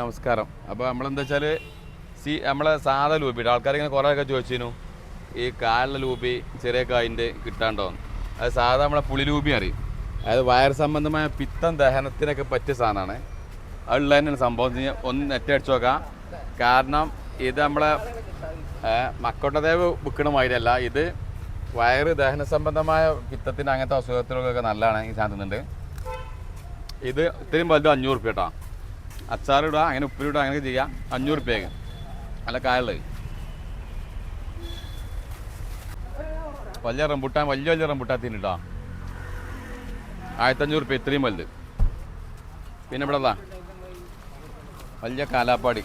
നമസ്കാരം. അപ്പോൾ നമ്മളെന്താ വെച്ചാൽ സി നമ്മളെ സാധാ ലൂബിയുടെ ആൾക്കാരിങ്ങനെ കുറേയൊക്കെ ചോദിച്ചിരുന്നു ഈ കാലിലെ ലൂബി ചെറിയ കായിന്റെ കിട്ടാണ്ടോന്ന് അത് സാധാ നമ്മളെ പുളി ലൂബി അറിയും. അതായത് വയർ സംബന്ധമായ പിത്തം ദഹനത്തിനൊക്കെ പറ്റിയ സാധനമാണ് അതുള്ള തന്നെയാണ് സംഭവം. ഒന്ന് നെറ്റ് അടിച്ചു നോക്കാം. കാരണം ഇത് നമ്മളെ മക്കോട്ടദേവ് വിൽക്കണ മാതിരിയല്ല. ഇത് വയറ് ദഹന സംബന്ധമായ പിത്തത്തിന് അങ്ങനത്തെ അസുഖത്തിനൊക്കെ നല്ലതാണ് ഈ സാധനം ഇത് ഇത്രയും വലുത് അഞ്ഞൂറ് റുപ്യ കേട്ടോ അച്ചാറിടുക അങ്ങനെ ഉപ്പിലിടുക അങ്ങനെ ചെയ്യാം. അഞ്ഞൂറ് റുപ്യക്ക് നല്ല കായുള്ളത് വലിയ റംബുട്ടാൻ വലിയ വലിയ റംബുട്ടാൻ തിന്നിട്ടോ ആയിരത്തഞ്ഞൂറ് റുപ്യ ഇത്രയും വലുത്. പിന്നെ ഇവിടെ വലിയ കാലാപ്പാടി.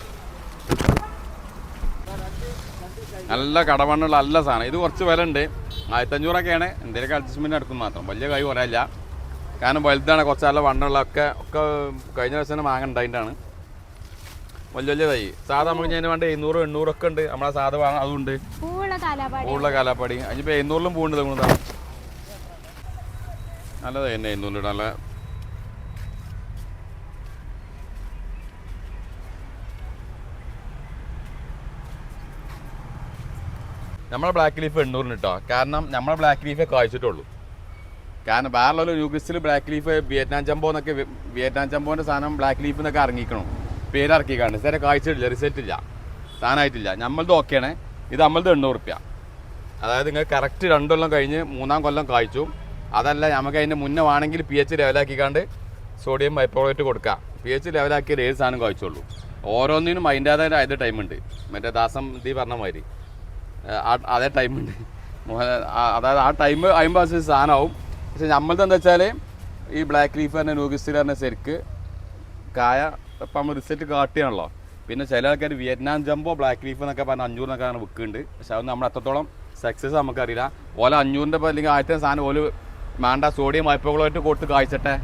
നല്ല കടവണ്ണുള്ള നല്ല സാധനം. ഇത് കുറച്ച് വില ഉണ്ട് ആയിരത്തഞ്ഞൂറൊക്കെയാണ്. എന്തെങ്കിലും അഡ്ജസ്റ്റ്മെന്റ് നടക്കും മാത്രം. വലിയ കൈ കുറയില്ല കാരണം വലുതാണ് കുറച്ച് നല്ല വണ്ണുള്ള ഒക്കെ ഒക്കെ കഴിഞ്ഞ ദിവസം തന്നെ മാങ്ങ ഉണ്ടായിട്ടാണ്. വലിയ വലിയ തൈ. സാധാ നമുക്ക് ഞാൻ വേണ്ട എഴുന്നൂറ് എണ്ണൂറൊക്കെ ഉണ്ട്. നമ്മളെ സാധാ വാങ്ങാൻ അതുണ്ട് പൂവുള്ള കാലാപ്പാടി അതിനിപ്പോൾ എഴുന്നൂറിലും പൂവുണ്ട് തോന്നുന്നതാ നല്ലത് തന്നെ എഴുന്നൂറിൽ നല്ല നമ്മളെ ബ്ലാക്ക് ലീഫ് എണ്ണൂറിന് കേട്ടോ കാരണം നമ്മളെ ബ്ലാക്ക് ലീഫേ കായ്ച്ചിട്ടുള്ളൂ കാരണം വേറെ യൂഗിസ്റ്റിൽ ബ്ലാക്ക് ലീഫ് വിയറ്റ്നാം ചമ്പോ എന്നൊക്കെ വിയറ്റ്നാം ചമ്പോന്റെ സാധനം ബ്ലാക്ക് ലീഫ് എന്നൊക്കെ ഇറങ്ങിക്കണം പേര് സാറെ കായ്ച്ചിട്ടില്ല റിസൾട്ട് ഇല്ല. സാധനമായിട്ടില്ല. നമ്മളത് ഓക്കെയാണ് ഇത് നമ്മളത് എണ്ണൂറ് റുപ്യ. അതായത് നിങ്ങൾ കറക്റ്റ് രണ്ട് കൊല്ലം കഴിഞ്ഞ് മൂന്നാം കൊല്ലം കായ്ച്ചു. അതല്ല നമുക്ക് അതിന്റെ മുന്നേ വേണമെങ്കിൽ പി എച്ച് ലെവലാക്കിക്കാണ്ട് സോഡിയം ബൈപ്രോളേറ്റ് കൊടുക്കാം. പി എച്ച് ലെവലാക്കിയത് ഏത് സാധനം കാഴ്ചുള്ളൂ ഓരോന്നിനും അതിന്റേതായ അതിന്റെ ടൈമുണ്ട് മറ്റേ ദാസം ദീ പറഞ്ഞ മാതിരി. അതേ ടൈമുണ്ട് അതായത് ആ ടൈം ദിവസം സാധനമാവും. പക്ഷെ നമ്മളത് എന്താ വെച്ചാൽ ഈ ബ്ലാക്ക് ലീഫ് പറഞ്ഞ നൂഗിസ്റ്റിൽ പറഞ്ഞ ശരിക്ക് കായ ഇപ്പം നമ്മൾ റിസൾട്ട് കാട്ടിയാണല്ലോ. പിന്നെ ചില ആൾക്കാർ വിയറ്റ്നാം ജംബോ ബ്ലാക്ക് ലീഫ് എന്നൊക്കെ പറഞ്ഞാൽ അഞ്ഞൂറിനൊക്കെ ആണ് വിൽക്കുന്നുണ്ട്. പക്ഷെ അത് നമ്മൾ അത്രത്തോളം സക്സസ് നമുക്കറിയില്ല. ഓല അഞ്ഞൂറിന്റെ അല്ലെങ്കിൽ ആദ്യത്തെ സാധനം ഓൽ വേണ്ട സോഡിയം വായ്പകളായിട്ട് കൊടുത്ത് കായ്ച്ചട്ടെ.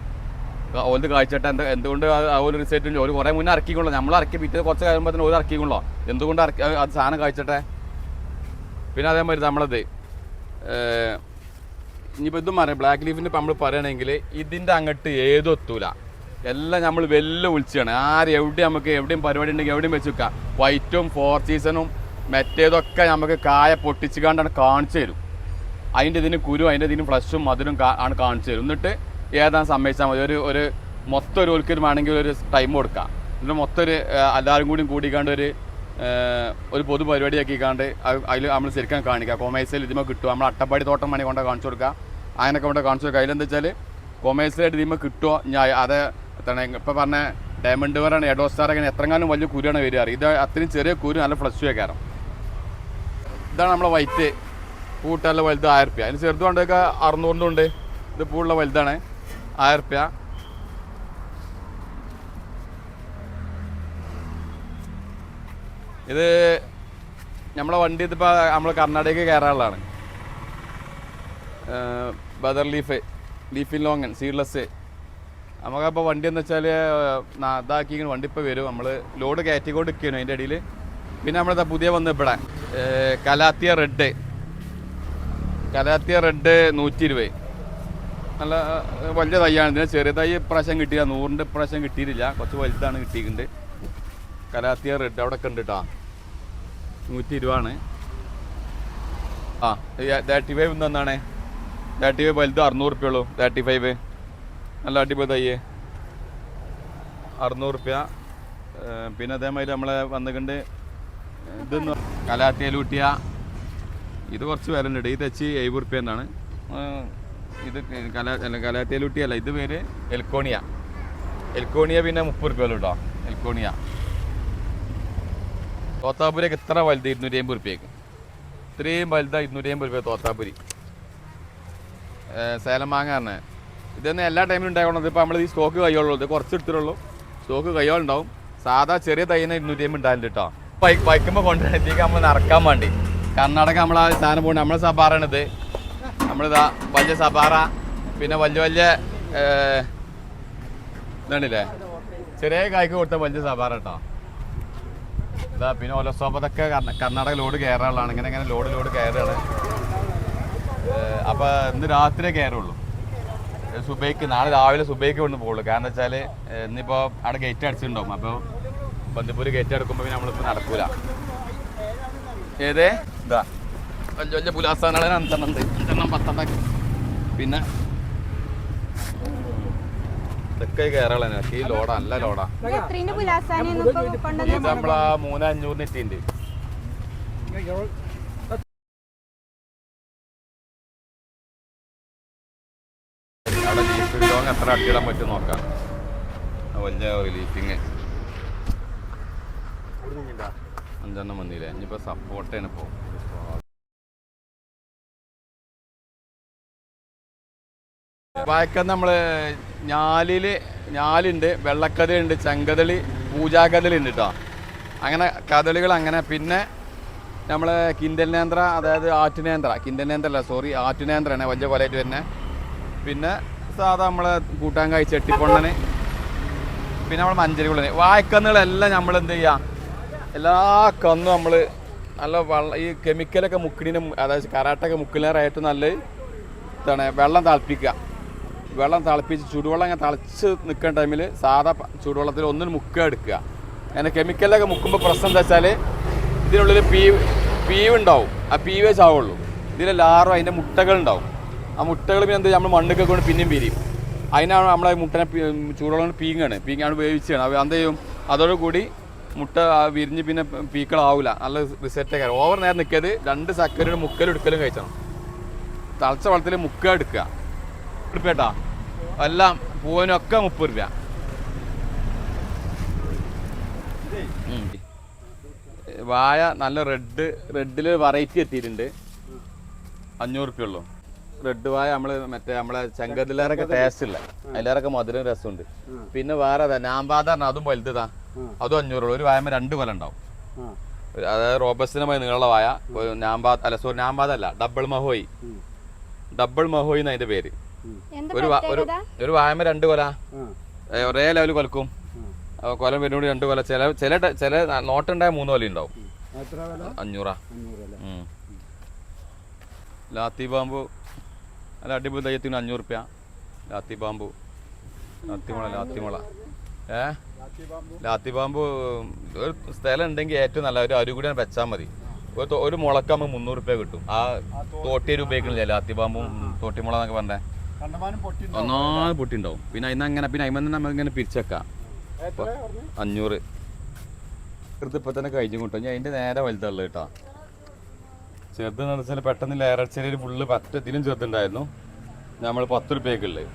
ഓലത് കായ്ച്ചട്ടെ. എന്താ എന്തുകൊണ്ട് ഒരു റിസൾട്ട് ഒരു കുറേ മുന്നേ ഇറക്കിക്കൊള്ളൂ. നമ്മൾ ഇറക്കി പിറ്റേ കുറച്ച് കഴിയുമ്പോൾ ഓൽ ഇറക്കിക്കൊള്ളോ. എന്തുകൊണ്ട് ഇറക്കി അത് സാധനം കായ്ച്ചട്ടെ? പിന്നെ അതേമാതിരി നമ്മളത് ഇനിയിപ്പോൾ ഇതും പറയാം. ബ്ലാക്ക് ലീഫിന്റെ ഇപ്പം നമ്മൾ പറയുകയാണെങ്കിൽ ഇതിന്റെ അങ്ങോട്ട് ഏതൊത്തൂല എല്ലാം നമ്മൾ വെല്ലു വിളിച്ചാണ്. ആര് എവിടെ നമുക്ക് എവിടെയും പരിപാടി ഉണ്ടെങ്കിൽ എവിടെയും വെച്ച് വെക്കാം. വൈറ്റും ഫോർ സീസണും മറ്റേതൊക്കെ നമുക്ക് കായ പൊട്ടിച്ച് കണ്ടാണ് കാണിച്ചു തരും. അതിന്റെ ഇതിന് കുരു അതിന്റെ ഇതിന് ഫ്ലഷും മധുരം ആണ് കാണിച്ചു തരും. എന്നിട്ട് ഏതാണ് സമ്മതിച്ചാൽ മതി. ഒരു ഒരു മൊത്തം ഒരു ഒരിക്കലും ഒരു ടൈം കൊടുക്കാം. എന്നിട്ട് മൊത്തം ഒരു എല്ലാവരും കൂടി കൂടിക്കാണ്ട് ഒരു ഒരു പൊതു പരിപാടി ആക്കിക്കാണ്ട് അതിൽ നമ്മൾ ശരിക്കും കാണിക്കുക കൊമേഴ്സിൽ ഇതിമ കിട്ടുക നമ്മൾ അട്ടപ്പാടി തോട്ടം മണി കൊണ്ട് കാണിച്ചു കൊടുക്കുക അങ്ങനെയൊക്കെ കൊണ്ട് കാണിച്ചു കൊടുക്കുക അതിലെന്താ വെച്ചാൽ കൊമേഴ്സിലായിട്ട് ഇതിമ കിട്ടുമോ ഞാൻ അത് എത്താണ് ഇപ്പം പറഞ്ഞ ഡയമണ്ട് വരാണ് എഡോ സ്റ്റാർ അങ്ങനെ എത്രങ്ങാനും വലിയ കുരുവാണ് വരിക. ഇത് അത്രയും ചെറിയ കുരു നല്ല ഫ്ലഷ് വെക്കാറും ഇതാണ് നമ്മളെ വൈറ്റ്. പൂട്ടല്ല വലുത് ആയിരം റുപ്യ. അതിന് ചെറുതുകൊണ്ടൊക്കെ അറുന്നൂറിന്റെ ഉണ്ട്. ഇത് പൂള്ള വലുതാണ്. ആയിരം റുപ്യ. ഇത് നമ്മളെ വണ്ടി ഇതിപ്പോൾ നമ്മൾ കർണാടകയ്ക്ക് കയറാനുള്ളതാണ് ബദർ ലീഫ് ലീഫിൻ ലോങ്ങൻ സീഡ്ലെസ് നമുക്കപ്പോൾ വണ്ടി എന്ന് വെച്ചാൽ ഇതാക്കി വണ്ടി ഇപ്പോൾ വരും. നമ്മൾ ലോഡ് കയറ്റിക്കൊണ്ട് നിൽക്കുകയാണ് അതിന്റെ ഇടയിൽ പിന്നെ നമ്മളിതാ പുതിയ വന്ന് ഇവിടെ കലാത്തിയ റെഡ് കലാത്തിയ റെഡ് നൂറ്റി ഇരുപത് നല്ല വലിയ തൈയാണ്. ഇതിന് ചെറിയ തൈ ഇപ്രാവശ്യം കിട്ടിയില്ല. നൂറിന്റെ ഇപ്രാവശ്യം കിട്ടിയിട്ടില്ല. കുറച്ച് വലുതാണ് കിട്ടിയിട്ടുണ്ട് കലാത്തിയ റെഡ് അവിടെ ഒക്കെ ഉണ്ട് കേട്ടോ നൂറ്റി ഇരുപതാണ് ആ തേർട്ടി ഫൈവ് എന്താണ് തേർട്ടി ഫൈവ് വലുത് അറുന്നൂറ് റുപ്യ ഉള്ളൂ തേർട്ടി ഫൈവ് നല്ല അടിപൊളി തയ്യേ. അറുന്നൂറ് റുപ്യ പിന്നെ അതേമാതിരി നമ്മളെ വന്നിട്ടുണ്ട് ഇതൊന്ന് കലാത്തിയലൂട്ടിയ ഇത് കുറച്ച് വില ഉണ്ട് ഈ തെച്ച് എഴുപത് റുപ്യ എന്നാണ് ഇത് കലാ അല്ല ലൂട്ടിയല്ല ഇത് പേര് എൽക്കോണിയ. എൽക്കോണിയ പിന്നെ മുപ്പത് റുപ്യ കേട്ടോ എൽക്കോണിയ. തോത്താപുരിയൊക്കെ എത്ര വലുത് ഇരുന്നൂറ്റി അമ്പത് റുപ്യക്ക് ഇത്രയും വലുതാ ഇരുന്നൂറ്റി അമ്പത് റുപ്യ തോത്താപുരി സേലം മാങ്ങ ഇതൊന്നും എല്ലാ ടൈമിലും ഉണ്ടാകണത് ഇപ്പോൾ നമ്മൾ ഈ സ്റ്റോക്ക് കയ്യോളുള്ളൂ ഇത് കുറച്ച് എടുത്തിട്ടുള്ളൂ. സ്റ്റോക്ക് കയ്യോളുണ്ടാവും. സാധാ ചെറിയ തൈന ഇരുന്നൂറ്റി അമ്പത് ഉണ്ടാവില്ല കേട്ടോ ബൈക്ക് ബൈക്കുമ്പോൾ കൊണ്ടുവരത്തേക്ക് നമ്മൾ നടക്കാൻ വേണ്ടി. കർണാടക നമ്മൾ ആ സാധനം പോകുന്നത് നമ്മളെ സബാറാണിത് നമ്മളിതാ വലിയ സബാറ. പിന്നെ വലിയ വലിയ ഇതാണില്ലേ? ചെറിയ കായ്ക്ക് കൊടുത്ത വലിയ സബാറ കേട്ടോ ഇതാ പിന്നെ ഒലസോപ്പതൊക്കെ കർണാടക ലോഡ് കയറാനുള്ളതാണ് ഇങ്ങനെ ഇങ്ങനെ ലോഡ് ലോഡ് കയറുകയാണ്. അപ്പൊ ഇന്ന് രാത്രിയെ കയറുള്ളൂ. സുബൈക്ക് നാളെ രാവിലെ സുബൈക്ക് കൊണ്ട് പോകുള്ളൂ കാരണം വെച്ചാൽ ഇന്നിപ്പോൾ അവിടെ ഗേറ്റ് അടിച്ചിട്ടുണ്ടാവും. അപ്പോൾ ബന്ദിപ്പൂര് കയറ്റെടുക്കുമ്പോൾ പിന്നെ നമ്മളിപ്പോൾ നടക്കൂല. ഏതേ? ഇതാ. വലിയ വലിയ പുലാസ്ഥാനങ്ങളെ അഞ്ചെണ്ണം ഉണ്ട് അഞ്ചെണ്ണം പത്തെണ്ണം പിന്നെ? ഇതൊക്കെ കേരള ഈ ലോഡാ നല്ല ലോഡാ. ഇത് നമ്മളാ മൂന്ന് അഞ്ഞൂറ് നെറ്റിണ്ട് അവിടെ ലീഫ് ലോങ് എത്ര അട്ടിയിടാൻ പറ്റും നോക്കാം. വലിയ ലീഫിങ് അഞ്ചെണ്ണം വന്നില്ലേ? ഇനിയിപ്പോ സപ്പോർട്ടാണ് ഇപ്പോ. വായക്കം നമ്മൾ ഞാലിൽ ഞാലുണ്ട് വെള്ളക്കഥയുണ്ട് ചെങ്കതളി പൂജാകഥളി ഉണ്ട് കേട്ടോ അങ്ങനെ കഥളികൾ അങ്ങനെ പിന്നെ നമ്മളെ കിൻഡൽ നേന്ത്ര അതായത് ആറ്റുനേന്ത്ര കിൻഡൽ നേന്ത്ര അല്ല സോറി ആറ്റുനേന്ത്രയാണ് വലിയ കൊലയായിട്ട് തന്നെ പിന്നെ സാധാ നമ്മളെ കൂട്ടാങ്കായ് ചെട്ടിപ്പൊണ്ണന് പിന്നെ നമ്മൾ മഞ്ചരിക്കുള്ളന്. വായക്കന്നുകളെല്ലാം നമ്മൾ എന്ത് ചെയ്യുക എല്ലാ കന്നും നമ്മൾ നല്ല വെള്ളം ഈ കെമിക്കലൊക്കെ മുക്കിടിനും അതായത് കരാട്ടൊക്കെ മുക്കിലേറെ ഏറ്റവും നല്ല ഇതാണ് വെള്ളം തിളപ്പിക്കുക. വെള്ളം തിളപ്പിച്ച് ചൂടുവെള്ളം ഇങ്ങനെ തിളച്ച് നിൽക്കുന്ന ടൈമിൽ സാധാ ചൂടുവെള്ളത്തിൽ ഒന്നിന് മുക്കുക എടുക്കുക. അങ്ങനെ കെമിക്കലൊക്കെ മുക്കുമ്പോൾ പ്രശ്നം എന്താ വെച്ചാൽ ഇതിനുള്ളിൽ പീവ് പീവ് ഉണ്ടാവും. ആ പീവേ ചാവുള്ളൂ. ഇതിൽ ലാറും അതിന്റെ മുട്ടകൾ ഉണ്ടാവും. ആ മുട്ടകൾ പിന്നെ എന്താ നമ്മൾ മണ്ണൊക്കെ കൊണ്ട് പിന്നെയും പിരിയും അതിനാണ് നമ്മളെ മുട്ടനെ ചൂടുവെള്ളം കൊണ്ട് പീങ്ങാണ്. പീങ്ങാണ് വേവിച്ചാണ് അപ്പോൾ എന്ത് ചെയ്യും? അതോടുകൂടി മുട്ട വിരിഞ്ഞ് പിന്നെ പീക്കളാവില്ല നല്ല റിസെറ്റൊക്കെ ഓവർ നേരം നിൽക്കരുത് രണ്ട് സക്കരയുടെ മുക്കലും എടുക്കലും കഴിച്ചണം. തളച്ച വെള്ളത്തിൽ മുക്ക എടുക്കുക. എടുപ്പേട്ടാ എല്ലാം പൂവനൊക്കെ മുപ്പത് രൂപ. വായ നല്ല റെഡ് റെഡിൽ വെറൈറ്റി എത്തിയിട്ടുണ്ട്. അഞ്ഞൂറ് റുപ്യ ഉള്ളൂ. റെഡ് വായ നമ്മൾ മറ്റേ നമ്മളെ ചെങ്കതിലേറൊക്കെ ടേസ്റ്റ് ഇല്ല. അതിലേറൊക്കെ മധുരം രസമുണ്ട്. പിന്നെ വേറെ അതാ നാമ്പാത പറഞ്ഞാൽ അതും വലുതാ അതും അഞ്ഞൂറുള്ളൂ ഒരു വായമ രണ്ട് കൊല ഉണ്ടാവും. അതായത് റോബസ്റ്റിനുമായി നീളമുള്ള വായ നാമ്പാ അല്ല സോറി നാമ്പാത അല്ല ഡബിൾ മഹോയി. ഡബിൾ മഹോയി എന്നതിന്റെ പേര്. ഒരു വാ- ഒരു പ്രത്യേകത? ഒരു വായമ രണ്ട് കൊല. ഏ, ഒരേ ലെവലിൽ കൊലക്കും. അപ്പൊ കൊലം വരുന്നോട് രണ്ട് കൊല. ചില ചില ട- ചില നോട്ടുണ്ടായ മൂന്ന് കൊല ഉണ്ടാവും. എത്ര വില അഞ്ഞൂറാ. ഉം. ലാത്തി ബാമ്പു നല്ല അടിപൊളി തയ്യത്തിന് അഞ്ഞൂറ് റുപ്യ. ലാത്തി ബാമ്പു ലാത്തിമുള ലാത്തിമുള ഏ? ലാത്തി ബാമ്പു ഒരു സ്ഥലം ഉണ്ടെങ്കിൽ ഏറ്റവും നല്ല ഒരു അരുകൂടി വെച്ചാൽ മതി. ഒരു തൊ- ഒരു മുളക്കാകുമ്പോൾ മുന്നൂറ് റുപ്യ കിട്ടും. ആ തോട്ടിയൊരു ഉപയോഗിക്കണില്ല? ലാത്തി ബാമ്പും തോട്ടിമുള എന്നൊക്കെ പറഞ്ഞേ. ഒന്നാമത് പൊട്ടിണ്ടാവും പിന്നെ അതിന് അങ്ങനെ പിന്നെ അയിമന്ന് നമ്മൾ ഇങ്ങനെ പിരിച്ചേക്കാം. അഞ്ഞൂറ്. ഇത് ഇതിപ്പോൾ തന്നെ കഴിഞ്ഞു കൂട്ടോ. ഞാൻ അതിന്റെ നേരെ വലുതുള്ളു കേട്ടോ. ചെറുതെന്ന് വെച്ചാൽ പെട്ടെന്ന് ലേറച്ചിൽ ഫുള്ള് ഇതിലും ചെറുതുണ്ടായിരുന്നു. നമ്മൾ പത്ത് റുപ്യക്കുള്ളത്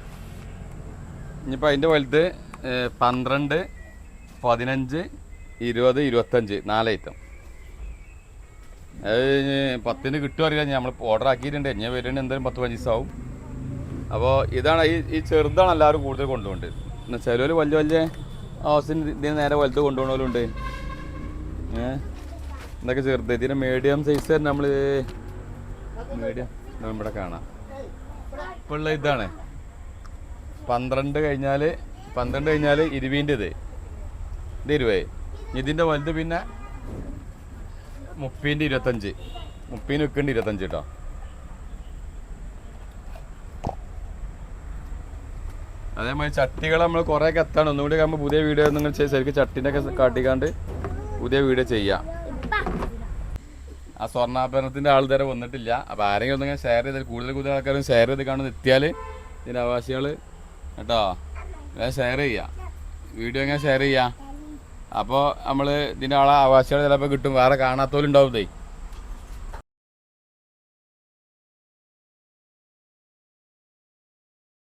ഇനിയിപ്പോൾ അതിന്റെ വലുത് പന്ത്രണ്ട് പതിനഞ്ച് ഇരുപത് ഇരുപത്തഞ്ച് നാല് ഐറ്റം അത് പത്തിന് കിട്ടുമോ അറിയില്ല. നമ്മൾ ഓർഡർ ആക്കിയിട്ടുണ്ട്. എന്നെ വരുന്നുണ്ട് എന്തായാലും പത്ത് പതിനഞ്ച് ദിവസം ആവും. അപ്പോൾ ഇതാണ് ഈ ഈ ചെറുതാണ് എല്ലാവരും കൂടുതൽ കൊണ്ടുപോകുന്നത് എന്നാൽ ചിലവർ വലിയ വലിയ ഹൗസിന് ഇതിന് നേരെ വലുത് കൊണ്ടുപോകണമല്ലോണ്ട് ഏ? ഇതൊക്കെ ചെറുത്. ഇതിന് മീഡിയം സൈസ് നമ്മൾ മീഡിയം ഇവിടെ കാണാം. ഇപ്പോൾ ഉള്ള ഇതാണ്. പന്ത്രണ്ട് കഴിഞ്ഞാൽ പന്ത്രണ്ട് കഴിഞ്ഞാൽ ഇരുപതിന്റെ ഇത്. ഇത് ഇരുപത്. ഇതിന്റെ വലുത് പിന്നെ മുപ്പതിന്റെ ഇരുപത്തഞ്ച്. മുപ്പതിന് വെക്കേണ്ട ഇരുപത്തഞ്ച് കേട്ടോ അതേമാതിരി ചട്ടികൾ നമ്മൾ കുറേ കത്താണ്. ഒന്നുകൂടി ആകുമ്പോൾ പുതിയ വീഡിയോ നിങ്ങൾ ശരിക്കും ചട്ടിന്റെ ഒക്കെ കാട്ടിക്കാണ്ട് പുതിയ വീഡിയോ ചെയ്യാം. ആ സ്വർണാഭരണത്തിന്റെ ആൾ തരെ വന്നിട്ടില്ല. അപ്പോൾ ആരെങ്കിലും ഒന്നിങ്ങനെ ഷെയർ ചെയ്താൽ കൂടുതൽ കൂടുതൽ ആൾക്കാരും ഷെയർ ചെയ്ത് കാണുന്ന എത്തിയാൽ ഇതിന്റെ അവകാശികൾ കേട്ടോ ഷെയർ ചെയ്യുക വീഡിയോ എങ്ങനെ ഷെയർ ചെയ്യാം. അപ്പോൾ നമ്മൾ ഇതിന്റെ ആളെ അവകാശികൾ ചിലപ്പോൾ കിട്ടും. വേറെ കാണാത്തവരുണ്ടാവും ഇതേ.